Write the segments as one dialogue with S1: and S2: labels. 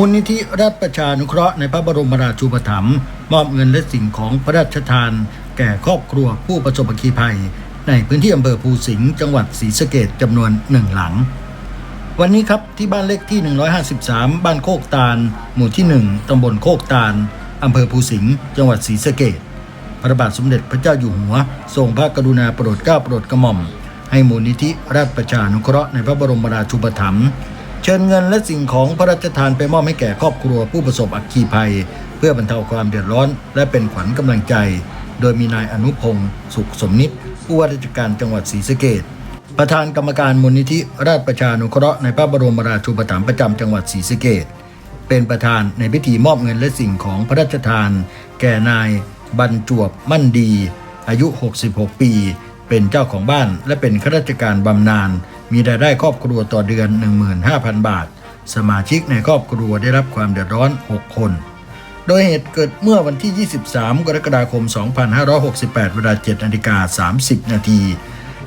S1: มูลนิธิรัฐประชานุเคราะห์ในพระบรมราชูปถัมภ์มอบเงินและสิ่งของพระราชทาน แก่ครอบครัวผู้ประสบอัคคีภัย ในพื้นที่อำเภอภูสิงห์จังหวัดศรีสะเกดจำนวนหนึ่งหลัง วันนี้ครับที่บ้านเลขที่ 153 บ้านโคกตาล หมู่ที่ 1 ตำบลโคกตาลอำเภอภูสิงห์จังหวัดศรีสะเกดพระบาทสมเด็จพระเจ้าอยู่หัว ทรงพระกรุณาโปรดเกล้าโปรดกระหม่อม ให้มูลนิธิราชประชานุเคราะห์ในพระบรมราชูปถัมภ์ เชิญเงินและสิ่งของพระราชทานไปมอบให้แก่ครอบครัวผู้ประสบอัคคีภัย เพื่อบรรเทาความเดือดร้อน และเป็นขวัญกำลังใจ โดยมีนายอนุพงศ์สุขสมนิตผู้ว่าราชการจังหวัดศรีสะเกดประธานกรรมการมูลนิธิราชประชานุเคราะห์ในพระบรมราชูปถัมภ์ประจำจังหวัดศรีสะเกดเป็นประธานในพิธีมอบเงินและสิ่งของพระราชทาน แก่นายบรรจวบมั่นดี อายุ 66 ปี เป็นเจ้าของบ้านและเป็นข้าราชการบำนาญ มีรายได้ครอบครัวต่อเดือน 15,000 บาท สมาชิกในครอบครัวได้รับความเดือดร้อน 6 คน โดยเหตุเกิดเมื่อวันที่ 23 กรกฎาคม 2568 เวลา7นาฬิกา30 นาที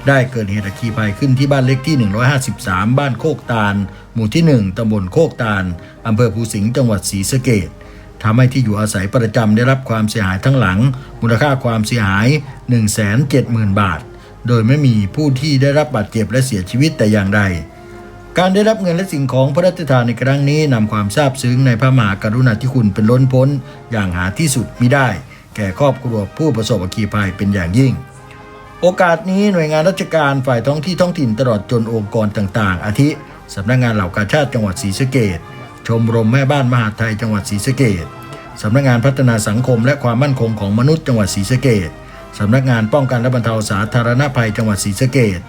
S1: ได้เกิดเหตุอัคคีภัยขึ้นที่บ้านเล็กที่ 153 บ้านโคกตาล หมู่ที่ 1 ตำบลโคกตาล อำเภอภูสิงห์ จังหวัดศรีสะเกดทำให้ที่อยู่อาศัยประจำได้รับความเสียหายทั้งหลัง มูลค่าความเสียหาย 170,000 บาท โดยไม่มีผู้ที่ได้รับบาดเจ็บและเสียชีวิตแต่อย่างใด การได้รับเงินและสิ่งของพระราชทานในครั้งนี้นำความซาบซึ้งในพระมหากรุณาธิคุณเป็นล้นพ้น อย่างหาที่สุดมิได้ แก่ครอบครัวผู้ประสบอัคคีภัยเป็นอย่างยิ่งโอกาสนี้หน่วยงานราชการฝ่ายท้องที่ท้องถิ่นตลอดจนองค์กรต่าง ๆ อาทิ สำนักงานเหล่ากาชาติจังหวัดศรีสะเกดชมรมแม่บ้านมหาไทยจังหวัดศรีสะเกดสำนักงานพัฒนาสังคมและความมั่นคงของมนุษย์จังหวัดศรีสะเกด สำนักงานป้องกันและบรรเทาสาธารณภัยจังหวัดศรีสะเกด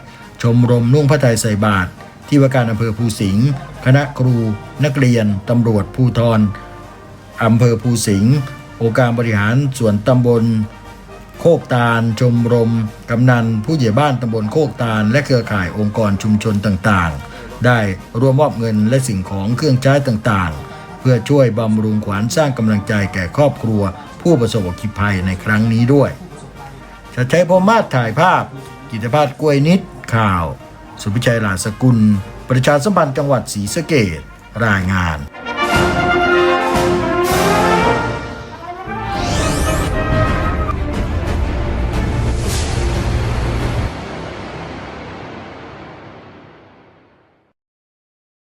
S1: ชมรมนุ่งผ้าไทยใส่บาตรที่ว่าการอำเภอภูสิงห์คณะครู นักเรียนตำรวจภูทรอำเภอภูสิงห์องค์การบริหารส่วนตำบล โคกตาล ชมรม กำนัน ผู้ใหญ่บ้านตำบลโคกตาล และเครือข่ายองค์กรชุมชนต่างๆ ได้ร่วมมอบเงินและสิ่งของเครื่องใช้ต่างๆ เพื่อช่วยบำรุงขวัญสร้างกำลังใจแก่ครอบครัว ผู้ประสบอุบัติภัยในครั้งนี้ด้วย ชัดชัยพมาศถ่ายภาพ กิตภาพกล้วยนิดข่าว สุพิชัยหลาสกุล ประชาสัมพันธ์จังหวัดศรีสะเกดรายงาน